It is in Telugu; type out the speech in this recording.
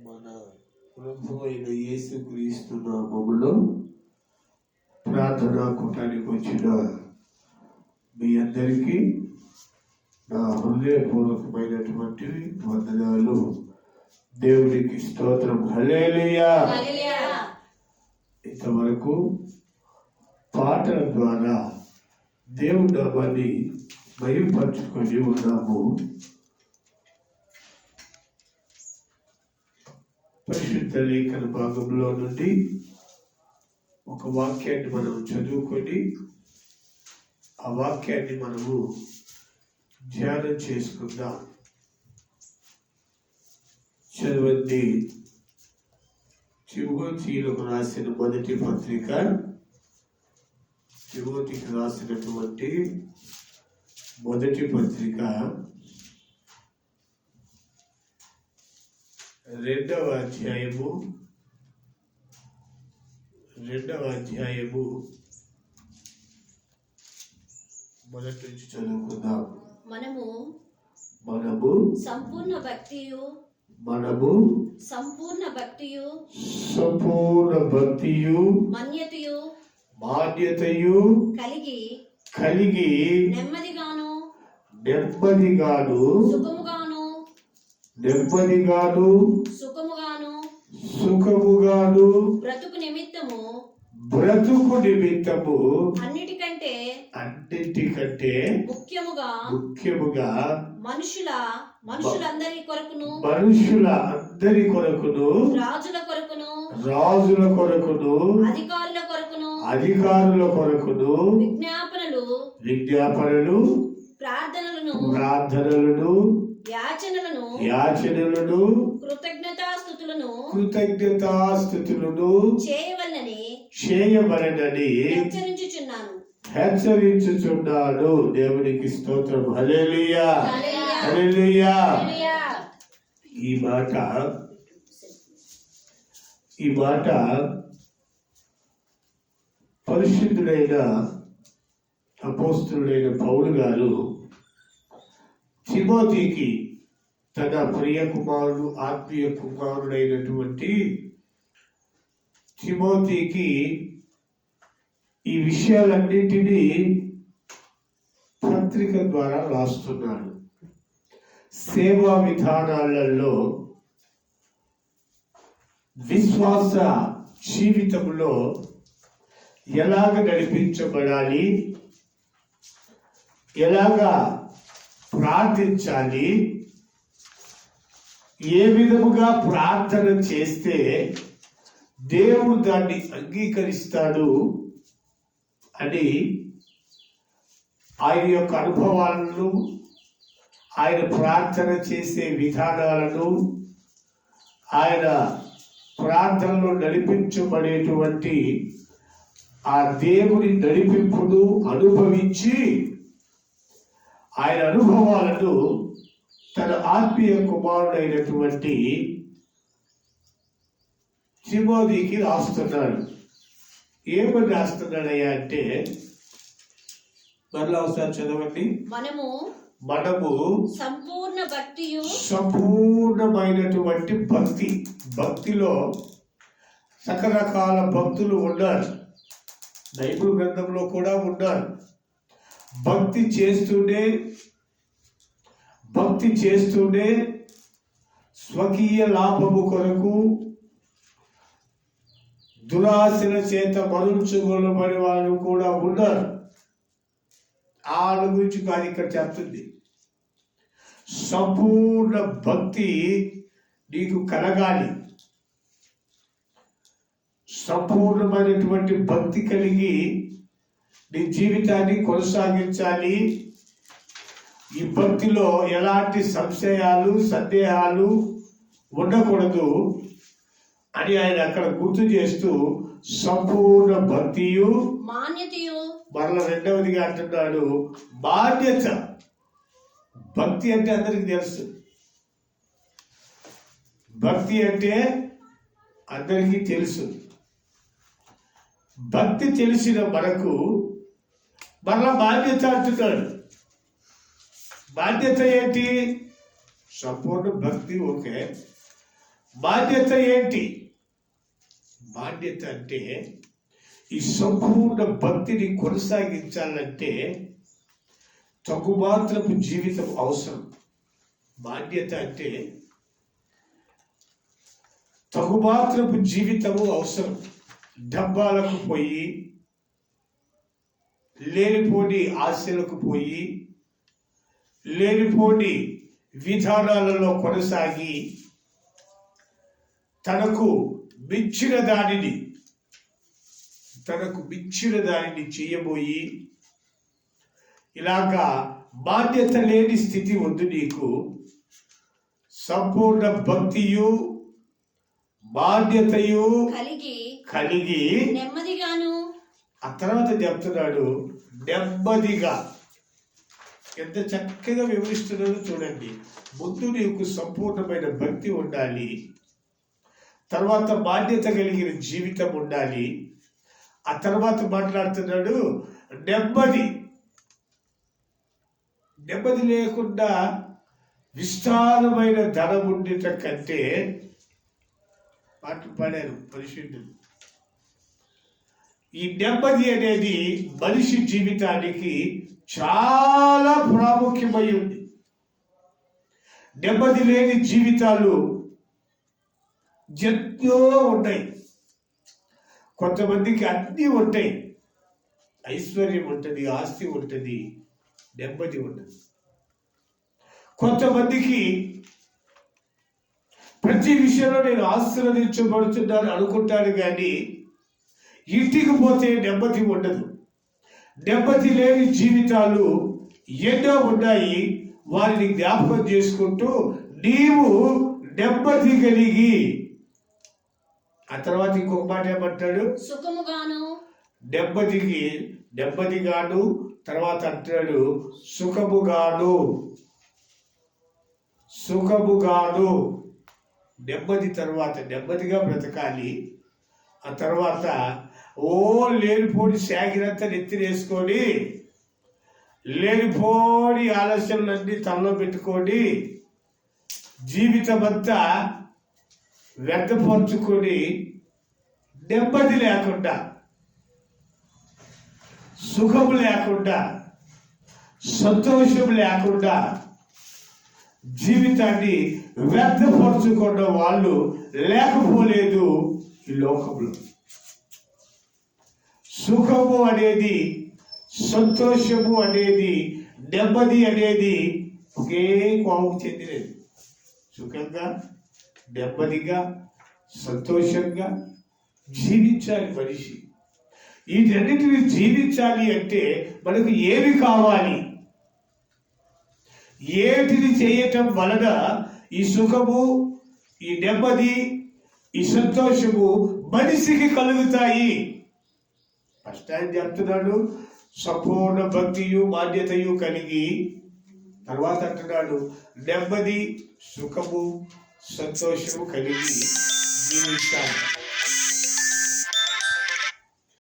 మన ప్రభు అయిన యేసు క్రీస్తు నామములో ప్రార్థనా కూటానికి వచ్చిన మీ అందరికీ నా హృదయపూర్వకమైనటువంటి వందనాలు. దేవుడికి స్తోత్రం. హల్లెలూయా. హల్లెలూయా. ఇంతవరకు పాటల ద్వారా దేవుడి నామాన్ని మయంపరుచుకొని ఉన్నాము. పరిశుద్ధ లేఖన భాగంలో నుండి ఒక వాక్యాన్ని మనం చదువుకొని ఆ వాక్యాన్ని మనము ధ్యానం చేసుకుందాం. చదవండి. తిమోతిలకు రాసిన మొదటి పత్రిక. తిమోతికి రాసినటువంటి మొదటి పత్రిక. రెండవ అధ్యాయము రెండవ అధ్యాయము. మొదటి నుంచి చదువుకుందాం. మనము మనము సంపూర్ణ భక్తియు మనము సంపూర్ణ భక్తియు సంపూర్ణ భక్తియు మన్యతయు మాన్యతయు కలిగి కలిగి నెమ్మదిగాను నెమ్మదిగాను సుఖముగాను నెమ్మదిగాను సుఖముగాను సుఖముగాను బ్రతుకు నిమిత్తము బ్రతుకు నిమిత్తము. అన్నిటికంటే అన్నింటికంటే ముఖ్యముగా ముఖ్యముగా మనుషుల మనుషులందరి కొరకును మనుషుల అందరి కొరకును రాజుల కొరకును రాజుల కొరకును అధికారుల కొరకును అధికారుల కొరకును విజ్ఞాపనలు విజ్ఞాపనలు ప్రార్థనలను ప్రార్థనలను యాచనలను యాచనలను కృతజ్ఞతాస్థుతులను కృతజ్ఞతాస్థుతులను చేయవలనని చేయబడనని హెచ్చరించుచున్నాను. హెచ్చరించుచున్నాడు. దేవునికి స్తోత్రం. హల్లెలూయా. హల్లెలూయా. హల్లెలూయా. హల్లెలూయా. ఈ మాట ఈ మాట పరిశుద్ధుడైన అపోస్తుడైన పౌలు గారు తిమోతికి తన ప్రియ కుమారుడు ఆత్మీయ కుమారుడైనటువంటి తిమోతికి ఈ విషయాలన్నింటినీ పత్రిక ద్వారా రాస్తున్నాడు. సేవా విధానాలలో విశ్వాస జీవితంలో ఎలాగ నడిపించబడాలి ఎలాగా ప్రార్థించాలి. ఏ విధముగా ప్రార్థన చేస్తే దేవుడు దాన్ని అంగీకరిస్తాడు అని ఆయన యొక్క అనుభవాలను ఆయన ప్రార్థన చేసే విధానాలను ఆయన ప్రార్థనలో నడిపించబడేటువంటి ఆ దేవుని నడిపింపును అనుభవించి ఆయన అనుభవాలను తన ఆత్మీయ కుమారుడైనటువంటి తిమోదికి రాస్తున్నాడు. ఏమని రాస్తున్నాడయ్యా అంటే మరలా ఒకసారి చదవండి. మనము మనము సంపూర్ణ భక్తియు సంపూర్ణమైనటువంటి భక్తి భక్తిలో రకరకాల భక్తులు ఉన్నారు. బైబిల్ గ్రంథంలో కూడా ఉన్నారు. భక్తి చేస్తుండే భక్తి చేస్తుండే స్వకీయ లాభము కొరకు దురాశల చేత మరుల్చుకోబడి వాళ్ళు కూడా ఉన్నారు. ఆ గురించి కాదు ఇక్కడ చెప్తుంది. సంపూర్ణ భక్తి నీకు కలగాలి. సంపూర్ణమైనటువంటి భక్తి కలిగి నీ జీవితాన్ని కొనసాగించాలి. ఈ భక్తిలో ఎలాంటి సంశయాలు సందేహాలు ఉండకూడదు అని ఆయన అక్కడ గుర్తు చేస్తూ సంపూర్ణ భక్తియు మాన్యతయు. మరల రెండవదిగా అంటున్నాడు. బాధ్యత భక్తి అంటే అందరికి తెలుసు. భక్తి అంటే అందరికీ తెలుసు. భక్తి తెలిసిన మనకు మరలా బాధ్యత అంటున్నాడు బాధ్యత ఏంటి? సంపూర్ణ భక్తి ఓకే. బాధ్యత ఏంటి? బాధ్యత అంటే ఈ సంపూర్ణ భక్తిని కొనసాగించాలంటే తగుమాత్రపు జీవితం అవసరం. బాధ్యత అంటే తగుమాత్రపు జీవితము అవసరం. డబ్బాలకు పోయి లేనిపోని ఆశలకు పోయి లేనిపోని విధానాలలో కొనసాగి తనకు మించిన దానిని తనకు మించిన దానిని చేయబోయి ఇలాగా బాధ్యత లేని స్థితి వద్దు నీకు. సంపూర్ణ భక్తియు బాధ్యతయు కలిగి కలిగి నెమ్మదిగాను. ఆ తర్వాత చెప్తున్నాడు నెమ్మదిగా. ఎంత చక్కగా వివరిస్తున్నాడో చూడండి. ముందు నీకు సంపూర్ణమైన భక్తి ఉండాలి. తర్వాత బాధ్యత కలిగిన జీవితం ఉండాలి. ఆ తర్వాత మాట్లాడుతున్నాడు నెమ్మది. నెమ్మది లేకుండా విస్తారమైన ధనం ఉండేట కంటే పాటలు పాడారు పరిశుద్ధులు. ఈ నెమ్మది అనేది మనిషి జీవితానికి చాలా ప్రాముఖ్యమై ఉంది. నెమ్మది లేని జీవితాలు ఎన్నో ఉంటాయి. కొంతమందికి అన్నీ ఉంటాయి. ఐశ్వర్యం ఉంటుంది ఆస్తి ఉంటుంది నెమ్మది ఉంటుంది. కొంతమందికి ప్రతి విషయంలో నేను ఆశీర్వదించబడుతున్నాను అనుకుంటాను కానీ ఇంటికి పోతే నెమ్మది ఉండదు. నెమ్మది లేని జీవితాలు ఎన్నో ఉన్నాయి. వారిని జ్ఞాపకం చేసుకుంటూ నీవు నెమ్మది కలిగి. ఆ తర్వాత ఇంకొక మాట ఏమంటాడు? సుఖముగాను. నెమ్మదికి నెమ్మదిగాను. తర్వాత అంటాడు సుఖముగాను. సుఖముగాను. నెమ్మది తర్వాత నెమ్మదిగా బ్రతకాలి. ఆ తర్వాత ఓ లేనిపోడి శాగిరంతా నెత్తినేసుకొని లేనిపోని ఆలస్యాలన్నీ తనలో పెట్టుకొని జీవితం అంతా వ్యర్థపరుచుకొని నెమ్మది లేకుండా సుఖం లేకుండా సంతోషం లేకుండా జీవితాన్ని వ్యర్థపరుచుకున్న వాళ్ళు లేకపోలేదు ఈ లోకంలో. సుఖము అనేది సంతోషము అనేది నెమ్మది అనేది ఒకే కోవకు చెందినది. సుఖంగా నెమ్మదిగా సంతోషంగా జీవించాలి మనిషి. వీటన్నిటిని జీవించాలి అంటే మనకు ఏమి కావాలి? ఏటిని చేయటం వలన ఈ సుఖము ఈ నెమ్మది ఈ సంతోషము మనిషికి కలుగుతాయి. ఫస్ట్ ఆయన చెప్తున్నాడు సంపూర్ణ భక్తియు బాధ్యతయు కలిగి తర్వాత అంటున్నాడు నెమ్మది సుఖము సంతోషము కలిగి జీవించాలి